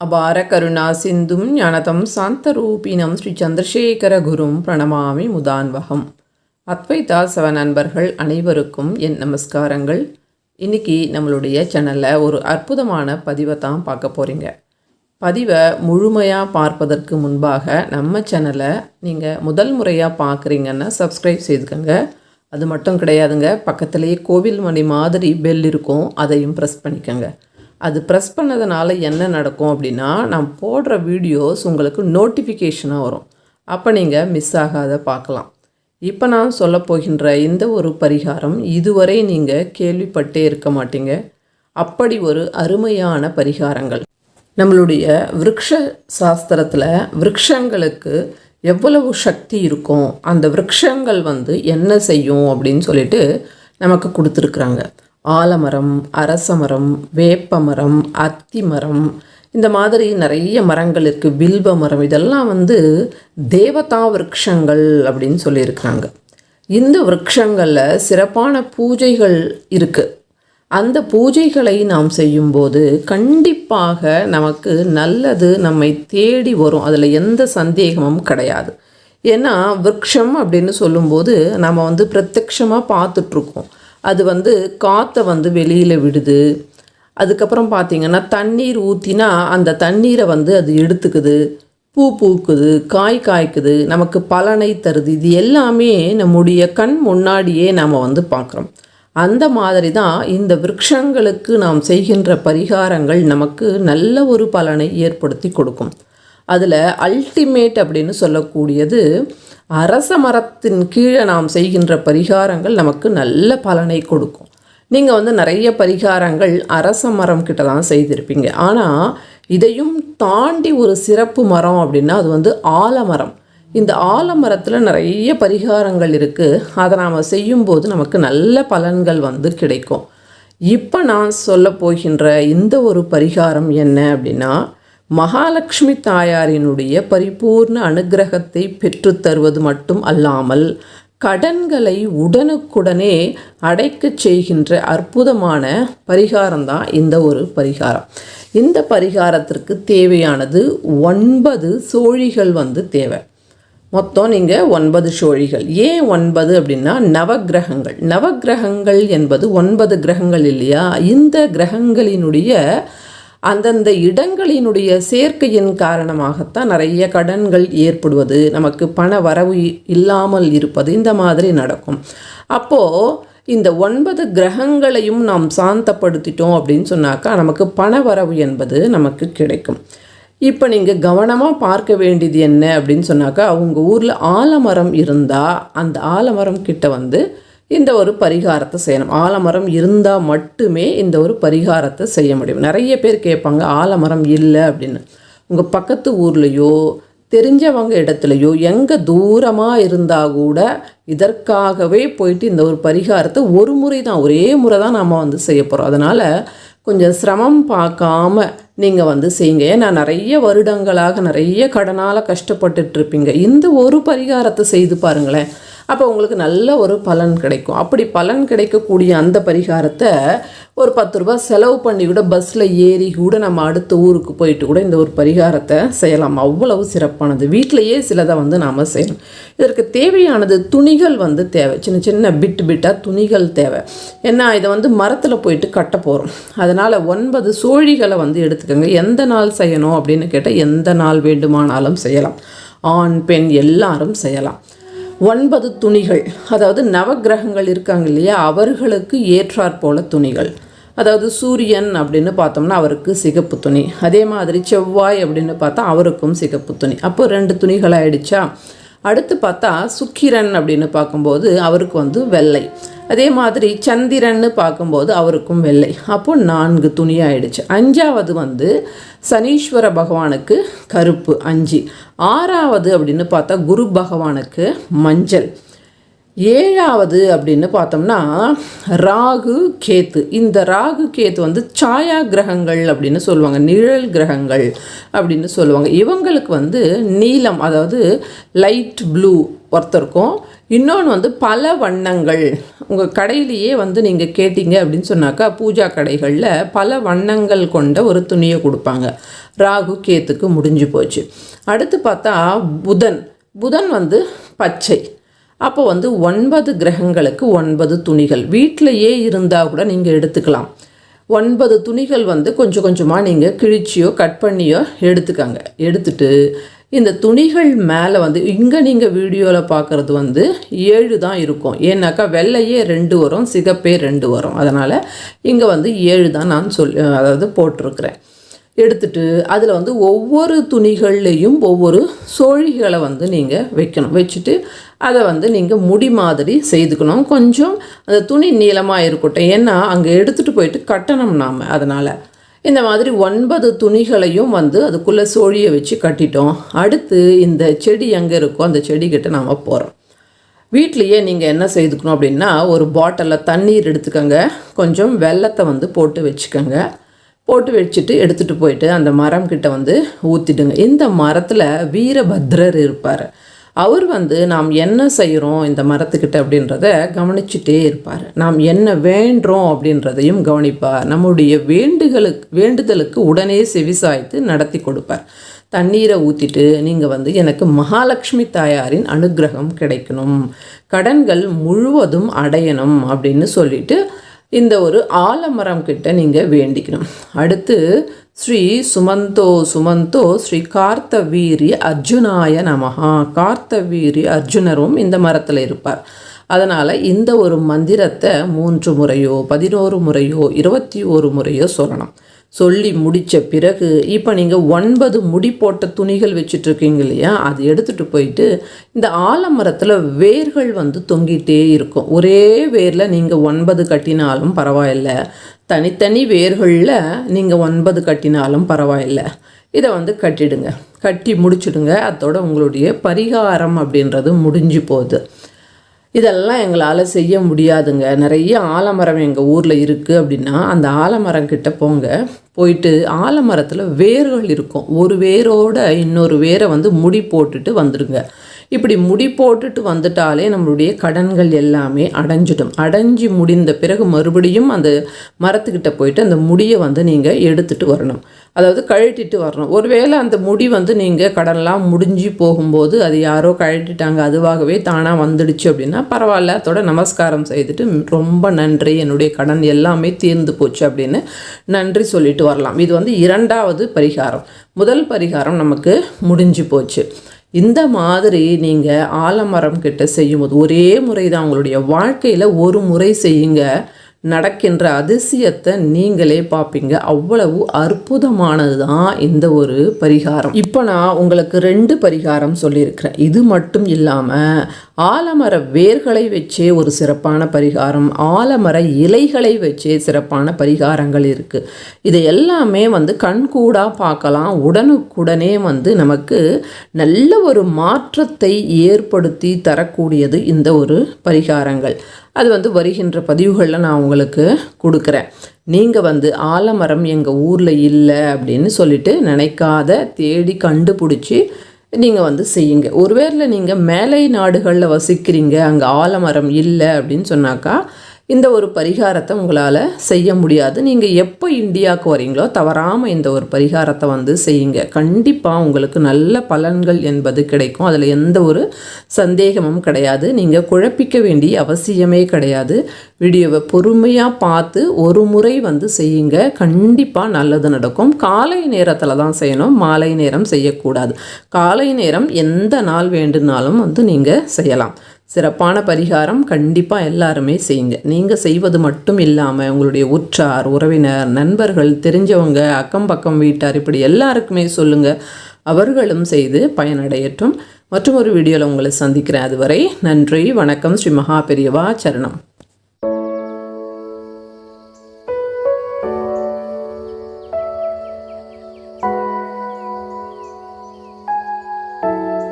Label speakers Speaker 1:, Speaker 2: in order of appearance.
Speaker 1: அபார கருணா சிந்தும் ஞானதம் சாந்தரூபினம் ஸ்ரீ சந்திரசேகர குரும் பிரணமாமி முதான்வகம். அத்வைதா சவ நண்பர்கள் அனைவருக்கும் என் நமஸ்காரங்கள். இன்னைக்கு நம்மளுடைய சேனலில் ஒரு அற்புதமான பதிவை தான் பார்க்க போகிறீங்க பதிவை முழுமையாக பார்ப்பதற்கு முன்பாக நம்ம சேனலை நீங்கள் முதல் முறையாக பார்க்குறீங்கன்னா சப்ஸ்கிரைப் செய்துக்கோங்க. அது மட்டும் கிடையாதுங்க பக்கத்துலேயே கோவில் மணி மாதிரி பெல் இருக்கும் அதையும் ப்ரெஸ் பண்ணிக்கோங்க. அது ப்ரெஸ் பண்ணதுனால என்ன நடக்கும் அப்படின்னா நான் போடுற வீடியோஸ் உங்களுக்கு நோட்டிஃபிகேஷனாக வரும். அப்போ நீங்கள் மிஸ் ஆகாத பார்க்கலாம். இப்போ நான் சொல்ல போகின்ற இந்த ஒரு பரிகாரம் இதுவரை நீங்கள் கேள்விப்பட்டே இருக்க மாட்டீங்க. அப்படி ஒரு அருமையான பரிகாரங்கள். நம்மளுடைய விரக்ஷ சாஸ்திரத்தில் விரக்ஷங்களுக்கு எவ்வளவு சக்தி இருக்கும் அந்த விரக்ஷங்கள் வந்து என்ன செய்யும் அப்படின்னு சொல்லிட்டு நமக்கு கொடுத்துருக்குறாங்க. ஆலமரம் அரசமரம் வேப்பமரம் அத்தி மரம் இந்த மாதிரி நிறைய மரங்கள் இருக்குது வில்வ மரம் இதெல்லாம் வந்து தேவதா விரக்ஷங்கள் அப்படின்னு சொல்லியிருக்கிறாங்க. இந்த விரக்ஷங்களில் சிறப்பான பூஜைகள் இருக்குது அந்த பூஜைகளை நாம் செய்யும்போது கண்டிப்பாக நமக்கு நல்லது நம்மை தேடி வரும். அதில் எந்த சந்தேகமும் கிடையாது. ஏன்னா விரக்ஷம் அப்படின்னு சொல்லும்போது நம்ம வந்து பிரத்யக்ஷமாக பார்த்துட்ருக்கோம் அது வந்து காற்றை வந்து வெளியில் விடுது. அதுக்கப்புறம் பார்த்திங்கன்னா தண்ணீர் ஊற்றினா அந்த தண்ணீரை வந்து அது எடுத்துக்குது. பூ பூக்குது காய் காய்க்குது. நமக்கு பலனை தருது. இது எல்லாமே நம்முடைய கண் முன்னாடியே நாம் வந்து பார்க்குறோம் அந்த மாதிரி தான் இந்த விருட்சங்களுக்கு நாம் செய்கின்ற பரிகாரங்கள் நமக்கு நல்ல ஒரு பலனை ஏற்படுத்தி கொடுக்கும். அதில் அல்டிமேட் அப்படின்னு சொல்லக்கூடியது அரச மரத்தின் கீழே நாம் செய்கின்ற பரிகாரங்கள் நமக்கு நல்ல பலனை கொடுக்கும். நீங்கள் வந்து நிறைய பரிகாரங்கள் அரச மரம் கிட்ட தான் செய்திருப்பீங்க. ஆனால் இதையும் தாண்டி ஒரு சிறப்பு மரம் அப்படின்னா அது வந்து ஆலமரம். இந்த ஆலமரத்தில் நிறைய பரிகாரங்கள் இருக்குது அதை நாம் செய்யும்போது நமக்கு நல்ல பலன்கள் வந்து கிடைக்கும். இப்போ நான் சொல்ல போகின்ற இந்த ஒரு பரிகாரம் என்ன அப்படின்னா மகாலட்சுமி தாயாரினுடைய பரிபூர்ண அனுகிரகத்தை பெற்றுத்தருவது மட்டும் அல்லாமல் கடன்களை உடனுக்குடனே அடைக்கச் செய்கின்ற அற்புதமான பரிகாரம் தான் இந்த ஒரு பரிகாரம். இந்த பரிகாரத்திற்கு தேவையானது ஒன்பது சோழிகள் வந்து தேவை. மொத்தம் நீங்கள் ஒன்பது சோழிகள். ஏன் ஒன்பது அப்படின்னா நவகிரகங்கள் நவகிரகங்கள் என்பது ஒன்பது கிரகங்கள் இல்லையா? இந்த கிரகங்களினுடைய அந்தந்த இடங்களினுடைய சேர்க்கையின் காரணமாகத்தான் நிறைய கடன்கள் ஏற்படுவது நமக்கு பண வரவு இல்லாமல் இருப்பது இந்த மாதிரி நடக்கும். அப்போது இந்த ஒன்பது கிரகங்களையும் நாம் சாந்தப்படுத்திட்டோம் அப்படின்னு சொன்னாக்கா நமக்கு பண வரவு என்பது நமக்கு கிடைக்கும். இப்போ நீங்கள் கவனமாக பார்க்க வேண்டியது என்ன அப்படின்னு சொன்னாக்கா அவங்க ஊரில் ஆலமரம் இருந்தால் அந்த ஆலமரம் கிட்ட வந்து இந்த ஒரு பரிகாரத்தை செய்யணும். ஆலமரம் இருந்தால் மட்டுமே இந்த ஒரு பரிகாரத்தை செய்ய முடியும். நிறைய பேர் கேட்பாங்க ஆலமரம் இல்லை அப்படின்னு. உங்கள் பக்கத்து ஊர்லேயோ தெரிஞ்சவங்க இடத்துலையோ எங்கே தூரமாக இருந்தால் கூட இதற்காகவே போயிட்டு இந்த ஒரு பரிகாரத்தை ஒரு முறை தான் ஒரே முறை தான் நாம் வந்து செய்ய போகிறோம் அதனால் கொஞ்சம் சிரமம் பார்க்காம நீங்கள் வந்து செய்யுங்க. ஏன்னா நிறைய வருடங்களாக நிறைய கடனால் கஷ்டப்பட்டுட்ருப்பீங்க இந்த ஒரு பரிகாரத்தை செய்து பாருங்களேன். அப்போ உங்களுக்கு நல்ல ஒரு பலன் கிடைக்கும். அப்படி பலன் கிடைக்கக்கூடிய அந்த பரிகாரத்தை ஒரு பத்து ரூபா செலவு பண்ணி கூட பஸ்ஸில் ஏறி கூட நம்ம அடுத்த ஊருக்கு போயிட்டு கூட இந்த ஒரு பரிகாரத்தை செய்யலாம். அவ்வளவு சிறப்பானது. வீட்டிலையே சிலதை வந்து நாம் செய்யணும் இதற்கு தேவையானது துணிகள் வந்து தேவை. சின்ன சின்ன பிட்டு பிட்டாக துணிகள் தேவை. ஏன்னா இதை வந்து மரத்தில் போயிட்டு கட்ட போகிறோம் அதனால் ஒன்பது சோழிகளை வந்து எடுத்துக்கோங்க. எந்த நாள் செய்யணும் அப்படின்னு கேட்டால் எந்த நாள் வேண்டுமானாலும் செய்யலாம். ஆண் பெண் எல்லாரும் செய்யலாம். ஒன்பது துணிகள். அதாவது நவகிரகங்கள் இருக்காங்க இல்லையா? அவர்களுக்கு ஏற்றாற் போல துணிகள். அதாவது சூரியன் அப்படின்னு பார்த்தோம்னா அவருக்கு சிகப்பு துணி. அதே மாதிரி செவ்வாய் அப்படின்னு பார்த்தா அவருக்கும் சிகப்பு துணி. அப்போ ரெண்டு துணிகள் ஆயிடுச்சா அடுத்து பார்த்தா சுக்கிரன் அப்படின்னு பார்க்கும்போது அவருக்கு வந்து வெள்ளை. அதே மாதிரி சந்திரன்னு பார்க்கும்போது அவருக்கும் வெள்ளை. அப்போ நான்கு துணி ஆயிடுச்சு அஞ்சாவது வந்து சனீஸ்வர பகவானுக்கு கருப்பு அஞ்சு. ஆறாவது அப்படின்னு பார்த்தா குரு பகவானுக்கு மஞ்சள். ஏழாவது அப்படின்னு பார்த்தோம்னா ராகு கேத்து. இந்த ராகு கேத்து வந்து சாயா கிரகங்கள் அப்படின்னு சொல்லுவாங்க. நிழல் கிரகங்கள் அப்படின்னு சொல்லுவாங்க. இவங்களுக்கு வந்து நீலம் அதாவது லைட் ப்ளூ ஒருத்தருக்கும். இன்னொன்று வந்து பல வண்ணங்கள். உங்கள் கடையிலேயே வந்து நீங்கள் கேட்டீங்க அப்படின்னு சொன்னாக்கா பூஜா கடைகளில் பல வண்ணங்கள் கொண்ட ஒரு துணியை கொடுப்பாங்க. ராகு கேத்துக்கு முடிஞ்சு போச்சு. அடுத்து பார்த்தா புதன். புதன் வந்து பச்சை. அப்போ வந்து ஒன்பது கிரகங்களுக்கு ஒன்பது துணிகள். வீட்டிலையே இருந்தால் கூட நீங்கள் எடுத்துக்கலாம். ஒன்பது துணிகள் வந்து கொஞ்சம் கொஞ்சமாக நீங்கள் கிழிச்சியோ கட் பண்ணியோ எடுத்துக்கங்க. எடுத்துட்டு இந்த துணிகள் மேலே வந்து இங்கே நீங்கள் வீடியோவில் பார்க்குறது வந்து ஏழு தான் இருக்கும். ஏன்னாக்கா வெள்ளையே ரெண்டு வரும் சிகப்பே ரெண்டு வரும். அதனால் இங்கே வந்து ஏழு தான் நான் சொல் அதாவது போட்டிருக்கிறேன். எடுத்துட்டு அதில் வந்து ஒவ்வொரு துணிகள்லேயும் ஒவ்வொரு சோழிகளை வந்து நீங்கள் வைக்கணும். வச்சுட்டு அதை வந்து நீங்கள் முடி மாதிரி செய்துக்கணும். கொஞ்சம் அந்த துணி நீளமாக இருக்கட்டும். ஏன்னா அங்கே எடுத்துகிட்டு போயிட்டு கட்டணும் நாம். அதனால் இந்த மாதிரி ஒன்பது துணிகளையும் வந்து அதுக்குள்ளே சோழியை வச்சு கட்டிட்டோம். அடுத்து இந்த செடி எங்கே இருக்கோ அந்த செடிக்கிட்ட நாம் போகிறோம் வீட்லேயே நீங்கள் என்ன செய்துக்கணும் அப்படின்னா ஒரு பாட்டிலில் தண்ணீர் எடுத்துக்கோங்க. கொஞ்சம் வெள்ளத்தை வந்து போட்டு வச்சுக்கோங்க. போட்டு வச்சுட்டு எடுத்துகிட்டு போயிட்டு அந்த மரம் கிட்ட வந்து ஊற்றிடுங்க இந்த மரத்தில் வீரபத்ரர் இருப்பார். அவர் வந்து நாம் என்ன செய்கிறோம் இந்த மரத்துக்கிட்ட? அப்படின்றத கவனிச்சுட்டே இருப்பார். நாம் என்ன வேண்டுறோம்? அப்படின்றதையும் கவனிப்பார். நம்முடைய வேண்டுகளுக்கு வேண்டுதலுக்கு உடனே செவிசாய்த்து நடத்தி கொடுப்பார். தண்ணீரை ஊற்றிட்டு நீங்கள் வந்து எனக்கு மகாலட்சுமி தாயாரின் அனுகிரகம் கிடைக்கணும். கடன்கள் முழுவதும் அடையணும் அப்படின்னு சொல்லிட்டு இந்த ஒரு ஆலமரம் கிட்ட நீங்கள் வேண்டிக்கணும். அடுத்து ஸ்ரீ சுமந்தோ சுமந்தோ ஸ்ரீ கார்த்தவீரி அர்ஜுனாய நமஹா. கார்த்தவீரி அர்ஜுனரும் இந்த மரத்தில் இருப்பார். அதனால் இந்த ஒரு மந்திரத்தை மூன்று முறையோ பதினோரு முறையோ இருபத்தி ஒரு முறையோ சொல்லணும். சொல்லி முடித்த பிறகு இப்போ நீங்கள் ஒன்பது முடி போட்ட துணிகள் வச்சுட்ருக்கீங்க இல்லையா? அது எடுத்துகிட்டு போயிட்டு இந்த ஆலமரத்தில் வேர்கள் வந்து தொங்கிட்டே இருக்கும். ஒரே வேரில் நீங்கள் ஒன்பது கட்டினாலும் பரவாயில்ல. தனித்தனி வேர்களில் நீங்கள் ஒன்பது கட்டினாலும் பரவாயில்ல. இதை வந்து கட்டிடுங்க. கட்டி முடிச்சுடுங்க. அதோட உங்களுடைய பரிகாரம் அப்படின்றது முடிஞ்சு போகுது. இதெல்லாம் எங்களால் செய்ய முடியாதுங்க. நிறைய ஆலமரம் எங்கள் ஊரில் இருக்குது அப்படின்னா அந்த ஆலமரம் கிட்ட போங்க. போயிட்டு ஆலமரத்தில் வேர்கள் இருக்கும். ஒரு வேரோட இன்னொரு வேரை வந்து முடி போட்டுட்டு வந்துடுங்க. இப்படி முடி போட்டுட்டு வந்துட்டாலே நம்மளுடைய கடன்கள் எல்லாமே அடைஞ்சிடும். அடைஞ்சு முடிந்த பிறகு மறுபடியும் அந்த மரத்துக்கிட்ட போயிட்டு அந்த முடியை வந்து நீங்கள் எடுத்துகிட்டு வரணும். அதாவது கழட்டிட்டு வரணும். ஒருவேளை அந்த முடி வந்து நீங்கள் கடன்லாம் முடிஞ்சு போகும்போது அது யாரோ கழட்டிட்டாங்க அதுவாகவே தானாக வந்துடுச்சு அப்படின்னா பரவாயில்ல. அதோட நமஸ்காரம் செய்துட்டு ரொம்ப நன்றி. என்னுடைய கடன் எல்லாமே தீர்ந்து போச்சு அப்படின்னு நன்றி சொல்லிட்டு வரலாம். இது வந்து இரண்டாவது பரிகாரம். முதல் பரிகாரம் நமக்கு முடிஞ்சு போச்சு. இந்த மாதிரி நீங்கள் ஆலமரம் கிட்ட செய்யும்போது ஒரே முறை தான் உங்களுடைய வாழ்க்கையில் ஒரு முறை செய்யுங்க. நடக்கின்ற அதிசயத்தை நீங்களே பார்ப்பீங்க. அவ்வளவு அற்புதமானது தான் இந்த ஒரு பரிகாரம். இப்போ நான் உங்களுக்கு ரெண்டு பரிகாரம் சொல்லியிருக்கிறேன். இது மட்டும் இல்லாமல் ஆலமர வேர்களை வச்சே ஒரு சிறப்பான பரிகாரம் ஆலமர இலைகளை வச்சே சிறப்பான பரிகாரங்கள் இருக்குது இது எல்லாமே வந்து கண்கூடாக பார்க்கலாம். உடனுக்குடனே வந்து நமக்கு நல்ல ஒரு மாற்றத்தை ஏற்படுத்தி தரக்கூடியது இந்த ஒரு பரிகாரங்கள். அது வந்து வருகின்ற பதிவுகளில் நான் உங்களுக்கு கொடுக்குறேன். நீங்கள் வந்து ஆலமரம் எங்கள் ஊரில் இல்லை அப்படின்னு சொல்லிட்டு நினைக்காத தேடி கண்டுபிடிச்சி நீங்கள் வந்து செய்யுங்க. ஒருவேளை நீங்கள் மேலை நாடுகளில் வசிக்கிறீங்க அங்கே ஆலமரம் இல்லை அப்படின்னு சொன்னாக்கா இந்த ஒரு பரிகாரத்தை உங்களால் செய்ய முடியாது. நீங்கள் எப்போ இந்தியாவுக்கு வரீங்களோ தவறாமல் இந்த ஒரு பரிகாரத்தை வந்து செய்யுங்க. கண்டிப்பாக உங்களுக்கு நல்ல பலன்கள் என்பது கிடைக்கும். அதில் எந்த ஒரு சந்தேகமும் கிடையாது. நீங்கள் குழப்பிக்க வேண்டிய அவசியமே கிடையாது. வீடியோவை பொறுமையாக பார்த்து ஒரு முறை வந்து செய்யுங்க. கண்டிப்பாக நல்லது நடக்கும். காலை நேரத்தில் தான் செய்யணும். மாலை நேரம் செய்யக்கூடாது. காலை நேரம் எந்த நாள் வேண்டுனாலும் வந்து நீங்கள் செய்யலாம். சிறப்பான பரிகாரம் கண்டிப்பாக எல்லாருமே செய்யுங்க. நீங்கள் செய்வது மட்டும் இல்லாமல் உங்களுடைய உற்றார் உறவினர் நண்பர்கள் தெரிஞ்சவங்க அக்கம் பக்கம் வீட்டார் இப்படி எல்லாருக்குமே சொல்லுங்கள் அவர்களும் செய்து பயனடையட்டும். மற்றும் ஒரு வீடியோவில் உங்களை சந்திக்கிறேன். அதுவரை நன்றி வணக்கம். ஸ்ரீ மகா பெரியவா சரணம்.